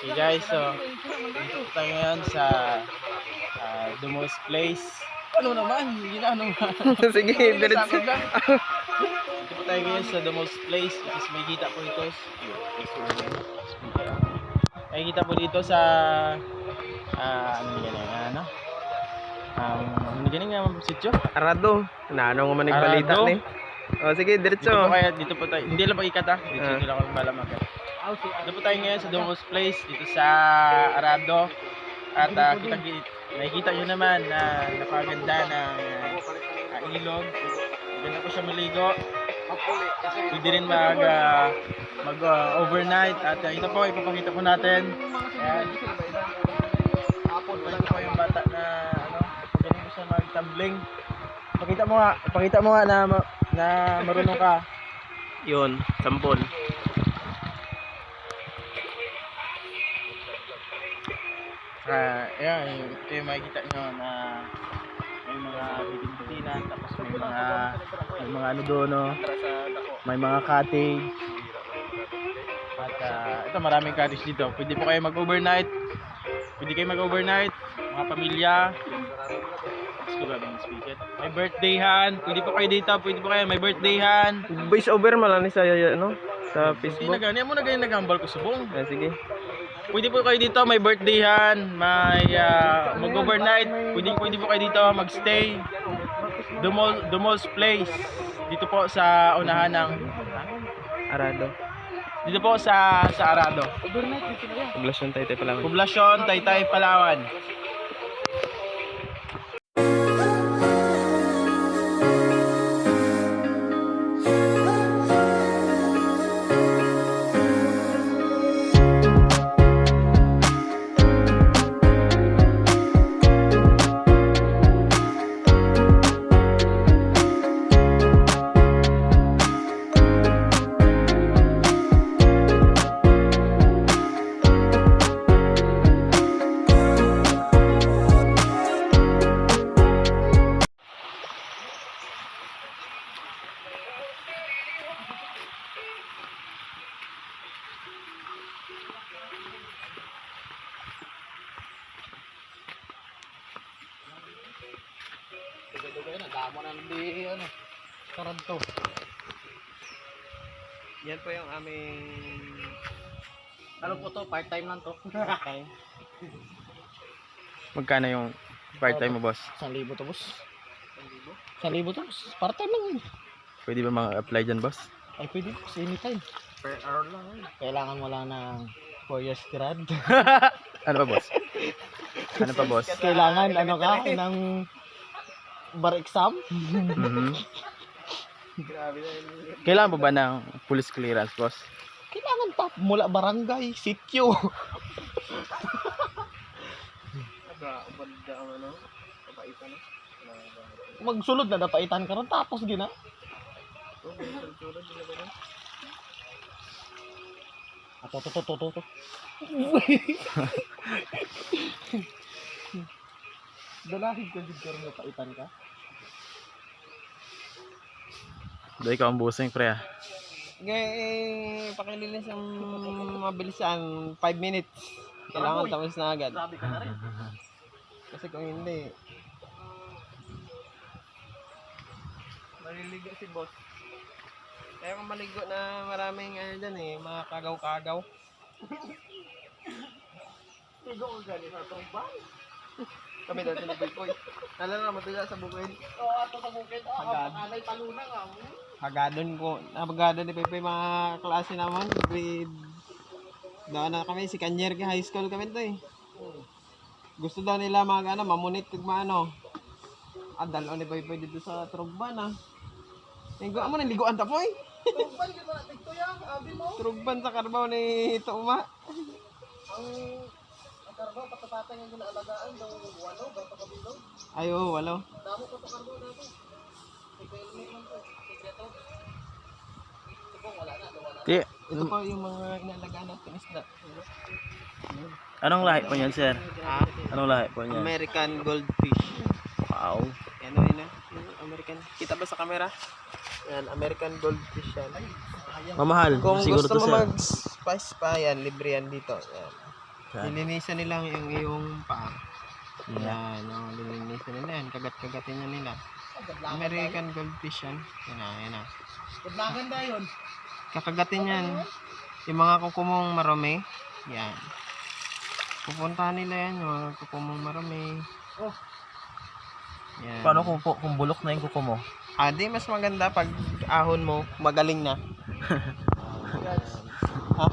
So guys, so dito tayo ngayon sa uh, Dumos Place. Ano naman? Hindi na ano. Sige, diretso. Dito po tayo ngayon sa Dumos Place. Tapos may kita po ito. May kita po dito sa ah ano nga na ano? Um, ano nga nga sityo? Arado. Naano nga man nagbalita Arado? ni. O sige, diretso. Dito po kaya dito po tayo. Hindi lang po ikat ha. Dito, Ah. dito lang ako bala mag Dito po tayo ngayon sa Dumos Place dito sa Arado. At uh, kita nakikita nyo naman na napaganda ng uh, ilog. Ganda po siya maligo. Pwede rin mag ah, mag ah, overnight at uh, ito po ipapakita po natin. Ayan. Ito po yung bata na ano, ganun po siya mag-tumbling. Pakita mo nga, pakita mo nga na na marunong ka. Yun, sampol. Ah, ayan, yung makikita nyo na may mga bitin-bitinan, tapos may mga may mga ano doon, no? may mga cottage. At ah, ito maraming cottage dito. Pwede po kayo mag-overnight. Pwede kayo mag-overnight, mga pamilya. May birthdayhan. Pwede po kayo dito. Pwede po kayo may birthdayhan. Voice over malang ni sa ano sa Hindi Facebook. na gani. mo na ganyan nagambal ko subong. Ah, sige. Pwede po kayo dito, may birthdayhan, may ah, mag-overnight, pwede, pwede po kayo dito magstay. Dumol, Dumol's Place. Dito po sa unahan ng Arado. dito po sa sa Arado. Poblasyon tayo tayo pala. Poblasyon Taytay Palawan. Yan po yung aming Ano po to? Part-time lang to. Okay. Magkano yung part-time mo, boss? 1,000 to, boss. 1,000 to, boss. Part-time lang. yun. Pwede ba mga-apply dyan, boss? Ay, pwede, boss. Anytime. Per hour lang. Kailangan mo lang ng 4 years grad. Ano pa, boss? Ano pa, boss? Kailangan, ano ka, ng bar exam. Mhm. Kailangan pa ba ng police clearance, boss? Kailangan pa mula barangay, sityo. Magsulod na napaitan ka ron tapos gina. Ato to to to to. to. Dalahin ka din ka ron napaitan ka. Dahil ikaw ang busing, pre, ah. Ngay, pakilinis ang mabilisan, 5 minutes. Kailangan tapos na agad. Sabi ka na rin. Kasi kung hindi, maliligo si boss. Kaya kung maligo na maraming ano dyan eh, mga kagaw-kagaw. Tigo ko gani sa tumban. Kami dati ni Boy Nalala mo dyan sa bukid. Oo, ato sa bukid. Oo, Agad. pakanay paluna nga. Hagadon ko, nabagadon ni Pepe mga klase naman, grade Doon na kami, si Kanyer high school kami to eh. Gusto daw nila mga ano, mamunit kag maano. Adal o ni Boy dito sa Trugban ah. Ligo mo na liguan ta poy. Tumban ka ba? Tigto yan, abi mo. Trugban sa karbaw ni Tuma. Ang ang karbaw patapatan yung ginaalagaan daw walo ba pa kabilog. Ayo, walo. Damo pa to karbaw nato. Tigpelme man Di, Ito po yung mga inalagaan natin isda. anong lahi po niyan, sir? Ah, Anong lahi po niyan? American goldfish. Wow. Yan o yun. Yung American. Kita ba sa camera? Yan, American goldfish yan. Mamahal. Kung Siguro gusto to, mo mag-spice pa yan, libre yan dito. Yan. Saan? Lilinisan nila yung iyong paa. Yeah. Yan, oh, lilinisan nila yan. Kagat-kagatin nila. American goldfish yan. Yan na, yan na. Maganda yun. Kakagatin yan. Yung mga kukumong marami. Yan. Pupuntahan nila yan, yung mga kukumong marami. Oh. Yan. Paano kung, kung bulok na yung kuko mo? Ah, di mas maganda pag ahon mo, magaling na. ha?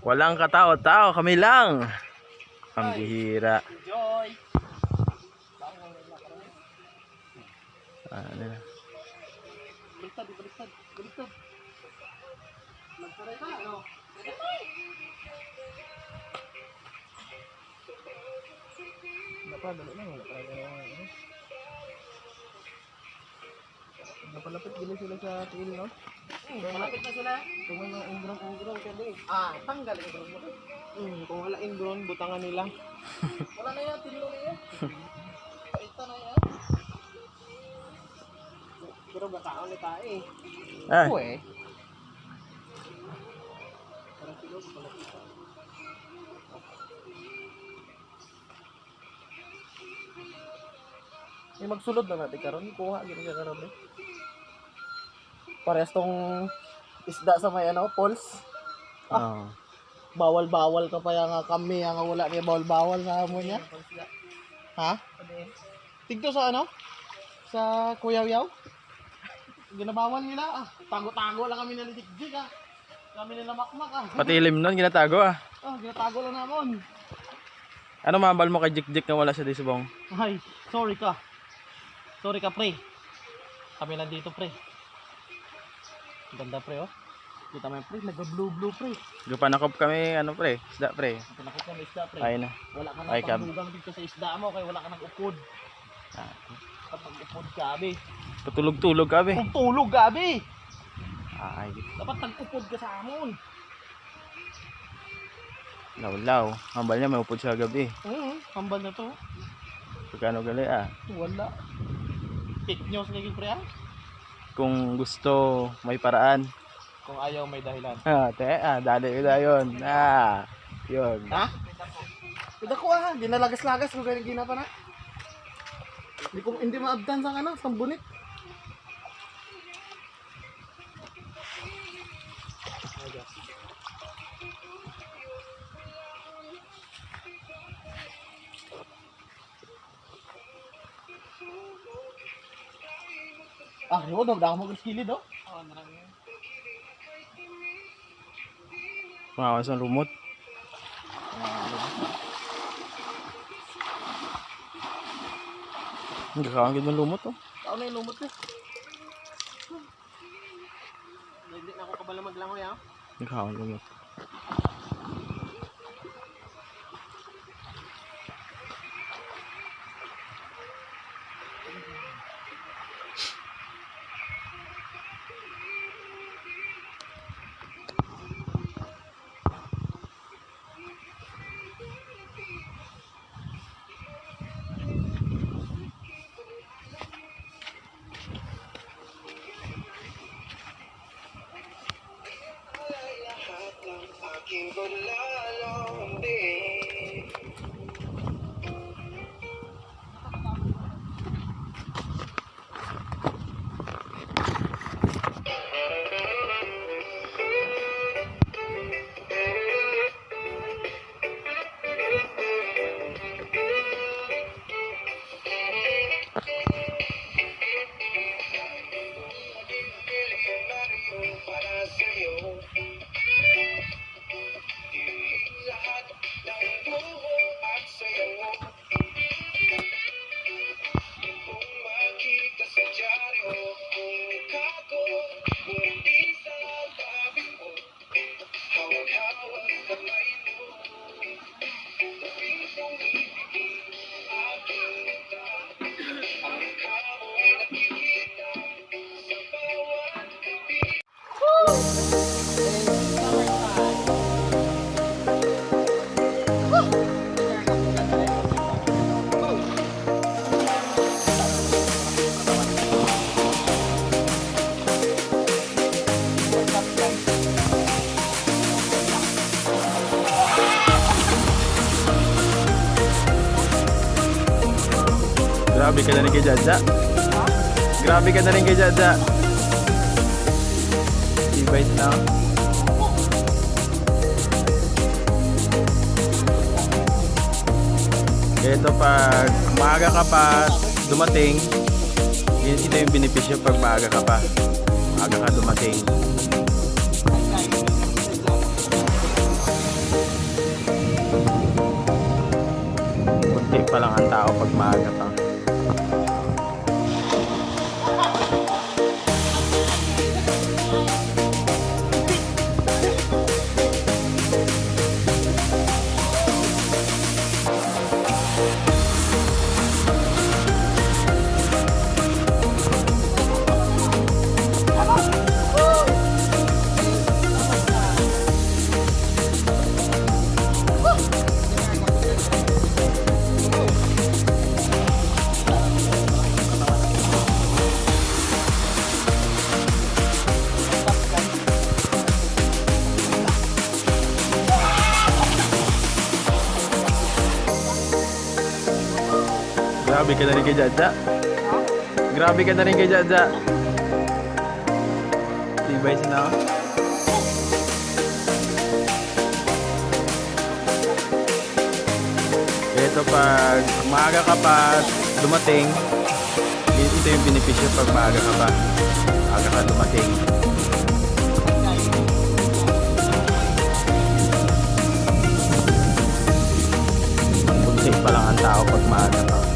Walang katao-tao, kami lang. Ang bihira. Enjoy. Ano na. Baliktad, baliktad, baliktad. Magsaray ka, ano? Napadalo na, wala talaga na ano. Napalapit gila sila sa tiil, no? Hmm, malapit na sila. Kung may mga ingrong-ingrong ka din. Ah, tanggal yung ingrong mo. Hmm, kung wala ingron, butangan nila. Wala na yan, tilo na yan. Ito na yan. Pero gataon ni tayo eh. Ah, Oo eh. Magsulod na natin karon kuha gini ka karon eh. Parehas tong isda sa may ano, pols. oh. Bawal-bawal ka pa nga kami nga wala niya bawal-bawal sa amo niya. Ha? Tigto sa ano? Sa Kuyaw-yaw? Ginabawal nila ah. Tago-tago lang kami nila jig ah. Kami nila makmak ah. Pati ilim nun, ginatago ah. Oh, ginatago lang namon. Ano mabal mo kay Jik Jik na wala sa disbong? Ay, sorry ka. Sorry ka, pre. Kami lang dito, pre. Ganda, pre, oh. Kita mo yung pre, nag-blue-blue, pre. Gupanakop kami, ano pre, isda pre. Pinakot ka ng isda, pre. Ayun na. Wala ka nang kab. pangdugang dito sa isda mo, kaya wala ka nang upod. Ah. Kapag upod ka, abi. Tutulog-tulog kami. Kung tulog, abi. Ay, Dapat nag-upod ka sa amon. lawlaw. Hambal niya, may upod siya gabi. Oo, hambal na to. Pagkano gali ah. Wala. Fake news lagi, pre, ah. Kung gusto, may paraan. Kung ayaw, may dahilan. Ah, te, ah, dali ko na yun. Ah, yun. Ha? Pida ko ah, ginalagas-lagas ko ganyan gina pa na. Hindi ko hindi maabdan sa ano, sa bunit. Ah, yun, dagdag mo ng kilid, oh. Oo, marami. Mga sa lumot. Ang kakawang ng lumot oh. Tao na yung lumot eh. Hindi na ako kabala maglangoy ah. Ang kakawang lumot. Grabe ka na rin kay Jaja. Grabe ka na rin kay Jaja. Tibay na. Ito pag maaga ka pa dumating, ito yung benepisyo pag maaga ka pa. Maaga ka dumating. Pa lang ang tao pag maaga pa. Спасибо. ka na rin kay Jaja. Grabe ka na rin kay Jaja. Tibay siya na. Ito pag maaga ka pa dumating, ito yung benepisyo pag maaga ka pa. Maaga ka dumating. Kunti pa lang ang tao pag maaga ka.